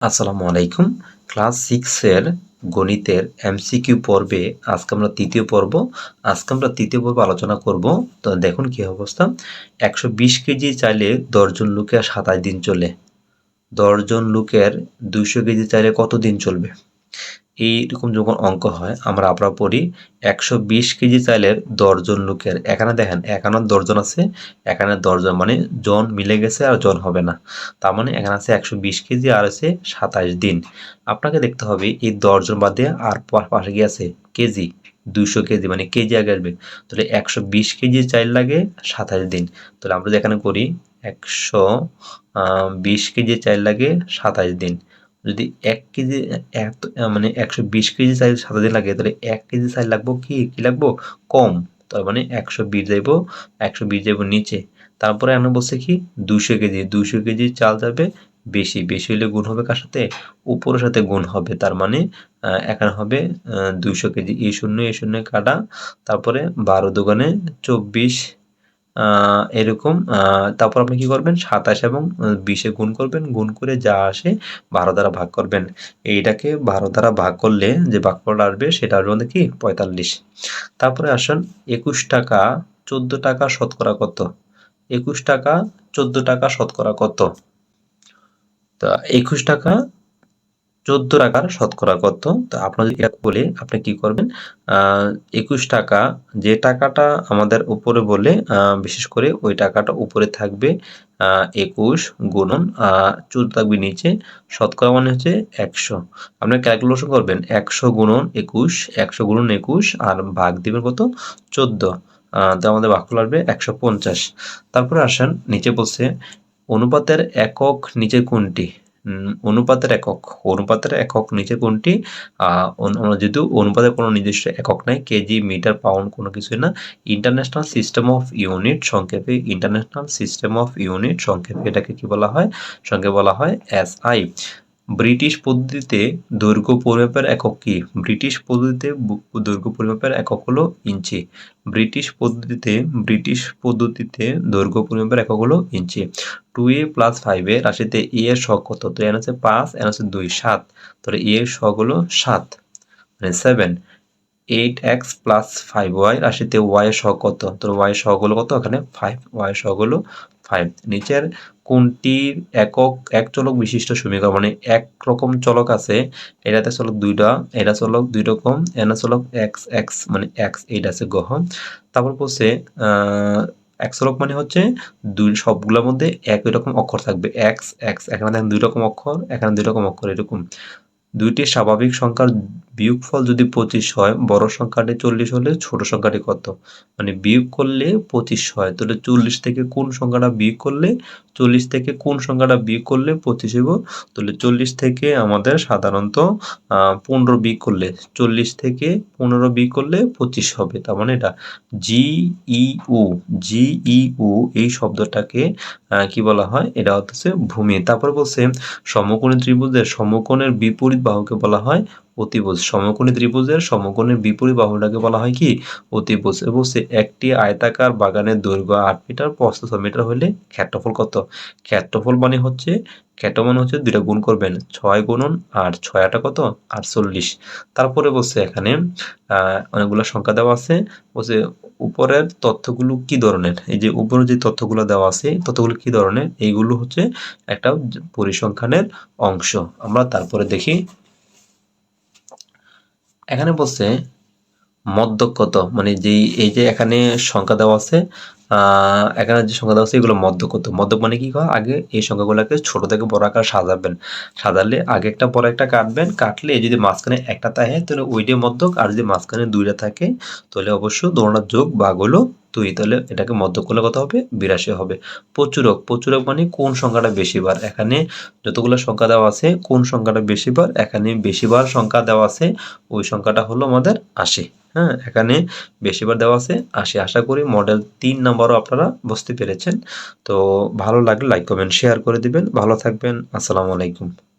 আসসালামু আলাইকুম। ক্লাস সিক্সের গণিতের এমসিকিউ পর্বে আজকে আমরা তৃতীয় পর্ব। আজকে আমরা তৃতীয় পর্ব আলোচনা করব। তো দেখুন কি অবস্থা। একশো বিশ কেজি চাইলে দশজন লোকের সাতাশ দিন চলে। দশজন লোকের দুইশো কেজি চাইলে কত দিন চলবে? এইরকম যখন অঙ্ক হয়, আমরা আপনারা পড়ি একশো বিশ কেজি চাইলের দশজন লোকের। এখানে দেখেন, এখানে দশজন আছে, এখানে দশজন মানে জন মিলে গেছে আর জন হবে না। তার মানে এখানে আছে একশো বিশ কেজি আর আছে সাতাশ দিন। আপনাকে দেখতে হবে, এই দশজন বাদে আর পাশে গিয়ে আছে? কেজি, দুইশো কেজি মানে কেজি আগে আসবে। তাহলে একশো বিশ কেজি চাইল লাগে সাতাশ দিন। তাহলে আমরা যেখানে করি, একশো বিশ কেজি চাইল লাগে সাতাশ দিন। যদি এক কেজি এত মানে একশো বিশ কেজি চাইল সাদা দিন লাগে তাহলে এক কেজি চাইল লাগবো কি কি লাগবো? কম। তার মানে একশো বিশ যাইব একশো বিশ যাইব নিচে। তারপরে আমরা বলছে কি, দুশো কেজি। দুশো কেজি চাল যাবে বেশি। বেশি হলে গুণ হবে কার সাথে? উপরের সাথে গুণ হবে। তার মানে এখানে হবে দুশো কেজি। এই শূন্য এই শূন্য কাটা। তারপরে বারো দোকানে চব্বিশ এরকম তারপর আপনি কি করবেন? সাতাশ এবং বিশে গুণ করবেন। গুণ করে যা আসে বারো দ্বারা ভাগ করবেন। এইটাকে বারো দ্বারা ভাগ করলে যে ভাগফলটা আসবে সেটা আসবে কি? পঁয়তাল্লিশ। তারপরে আসুন, একুশ টাকা চোদ্দ টাকা শতকরা কত? একুশ টাকা চোদ্দ টাকা শতকরা কত? তা একুশ টাকা চোদ্দ টাকার শতকরা কত? তো আপনার যদি বলে আপনি কি করবেন? একুশ টাকা যে টাকাটা আমাদের উপরে বলে বিশেষ করে ওই টাকাটা উপরে থাকবে একুশ গুণন চোদ্দ থাকবে নিচে, শতকরা মানে হচ্ছে একশো। আপনি ক্যালকুলেশন করবেন, একশো গুণন একুশ, একশো গুণন একুশ, আর ভাগ দিবেন কত? চোদ্দ। তো আমাদের ভাগফল লাগবে একশো পঞ্চাশ। তারপরে আসেন, নিচে বলছে, অনুপাতের একক নিচে কোনটি? অনুপাতের একক। অনুপাতের একক নিচে কোনটি যেহেতু অনুপাতের কোনো নির্দিষ্ট একক নাই, কেজি, মিটার, পাউন্ড কোনো কিছুই না, ইন্টারন্যাশনাল সিস্টেম অফ ইউনিট সংক্ষেপে, ইন্টারন্যাশনাল সিস্টেম অফ ইউনিট সংক্ষেপে এটাকে কি বলা হয়? সংক্ষেপে বলা হয় এস আই ব্রিটিশ পদ্ধতিতে দৈর্ঘ্য পরিমাপের একক কি? ব্রিটিশ পদ্ধতিতে দৈর্ঘ্য পরিমাপের একক হলো ইঞ্চি। ব্রিটিশ পদ্ধতিতে ব্রিটিশ পদ্ধতিতে দৈর্ঘ্য পরিমাপের একক হলো ইঞ্চি। টু এ প্লাস ফাইভে রাশিতে এ এর শখ কত? তো এন হচ্ছে পাঁচ এন হচ্ছে দুই, সাত। তাহলে এ এর শখ হলো সাত। মানে seven eight X plus five Y রাশিতে ওয়াই শখ কত? তো ওয়াই শখ হলো কত? এখানে ফাইভ ওয়াই শখ হলো ফাইভ নিচের কোনটির একক এক চলক বিশিষ্ট সমীকরণ মানে এক রকম চলক আছে, এটাতে চলক দুইটা, এটা চলক দুই রকম এনা চলক এক্স এক্স মানে এক্স এইটা আছে গহ তারপর বলছে এক চলক মানে হচ্ছে দুই, সবগুলোর মধ্যে একই রকম অক্ষর থাকবে। এক্স এক্স এখানে দেখেন দুই রকম অক্ষর, এখানে দুই রকম অক্ষর, এরকম। দুইটি স্বাভাবিক সংখ্যার বিয়োগফল যদি পঁচিশ হয়, বড় সংখ্যাটি চল্লিশ হলে ছোট সংখ্যাটি কত? মানে বিয়োগ করলে পঁচিশ হয়, তাহলে চল্লিশ থেকে কোন সংখ্যাটা বিয়োগ করলে? চল্লিশ থেকে কোন সংখ্যাটা বিয়োগ করলে পঁচিশ হইব? তাহলে চল্লিশ থেকে আমাদের সাধারণত পনেরো বিয়োগ করলে চল্লিশ থেকে পনেরো বিয়োগ করলে পঁচিশ হবে, তার মানে এটা জি ই উ, জি ই উ এই শব্দটাকে কি বলা হয়? এটা হচ্ছে ভূমি। তারপর বলছে, সমকোণী ত্রিভুজের সমকোণের বিপরীত বাহুকে বলা হয় অতিভুজ। সমকোণী ত্রিভুজের সমকোণের বিপরীত বাহুটাকে বলা হয় কি? অতিভুজ। এবং সে একটি আয়তাকার বাগানের দৈর্ঘ্য আট মিটার প্রস্থ ছ মিটার হলে ক্ষেত্রফল কত? ক্ষেত্রফল মানে হচ্ছে, ক্ষেত্র মানে হচ্ছে দুইটা গুণ করবেন। ছয় গুণন আট, ছয় আটা কত? আটচল্লিশ। তারপরে বলছে এখানে অনেকগুলো সংখ্যা দেওয়া আছে। বলছে উপরের তথ্যগুলো কি ধরনের? এই যে উপরে যে তথ্যগুলো দেওয়া আছে তথ্যগুলো কি ধরনের? এইগুলো হচ্ছে একটা পরিসংখ্যানের অংশ। আমরা তারপরে দেখি এখানে বলছে মদ্যক কত? মানে যেই এই যে এখানে সংখ্যা দেওয়া আছে এখানে যে সংখ্যা দেওয়া আছে, এগুলো মধ্য কত? মধ্যক মানে কি হয় আগে এই সংখ্যাগুলোকে ছোট থেকে বড় আকার সাজাবেন। সাজালে আগে একটা বড় একটা কাটবেন। কাটলে যদি মাঝখানে একটা থাকে, তাহলে ওইটাই মধ্যক আর যদি মাঝখানে দুইটা থাকে, তাহলে অবশ্য দোড়ানোর যোগ বাঘ হলো দুই তাহলে এটাকে মধ্য করলে কত হবে? বিরাশি হবে। প্রচুরক প্রচুরক মানে কোন সংখ্যাটা বেশিবার? এখানে যতগুলো সংখ্যা দেওয়া আছে, কোন সংখ্যাটা বেশিবার? এখানে বেশিবার সংখ্যা দেওয়া আছে, ওই সংখ্যাটা হলো আমাদের আশি। হ্যাঁ এখানে বেশিবার দেওয়া আছে, আশি। আশা করি মডেল তিন নম্বরও আপনারা বুঝতে পেরেছেন। তো ভালো লাগলে লাইক কমেন্ট শেয়ার করে দিবেন। ভালো থাকবেন। আসসালামু আলাইকুম।